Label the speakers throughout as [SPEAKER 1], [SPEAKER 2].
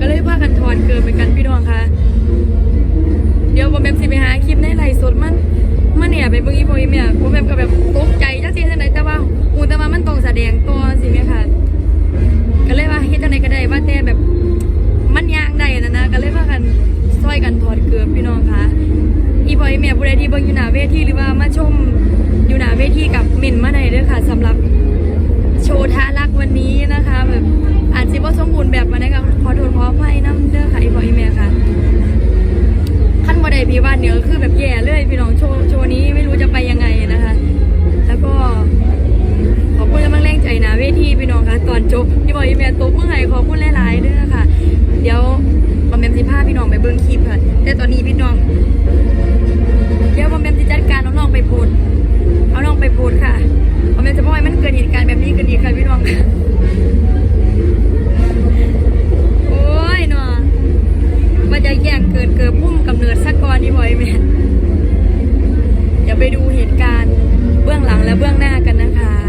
[SPEAKER 1] ก็เลยพากันถอนเกินเหมือนกันพี่น้องค่ะ เดี๋ยวผมแบมสิไปหาคลิปในไลฟ์สดมันมันเนี่ยไปเมื่อกี้โมยเนี่ยบอมแบมก็แบบตกใจ อนจบพี่บอยอีแม่ตบเมื่อไหร่ขอพูดหลายๆเรื่อค่ะ เดี๋ยวบอมแบมสิพาพี่น้องไปเบิ้งคลิปค่ะแต่ตอนนี้พี่น้อง เดี๋ยวบอมแบมสิจัดการเอาน้องไปโพดเอาน้องไปโพดค่ะบอมแบมจะบอกให้มันเกิดเหตุการณ์แบบนี้กันอีกค่ะพี่น้องโอ้ยเนาะมันจะแย่งเกิดเกิดพุ่มกำเนิดสักก่อนพี่บอยแม่อย่าไปดูเหตุการณ์เบื้องหลังและเบื้องหน้ากันนะคะ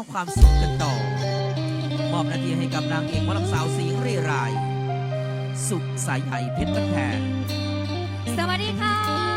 [SPEAKER 2] อบความสุขกันต่อ มอบหนาทีให้
[SPEAKER 3] กับนางเอก
[SPEAKER 2] หมอลสาวสีเรียราย สุขสายใหญ่เพชรบ้านแพง
[SPEAKER 3] สวัสดีค่ะ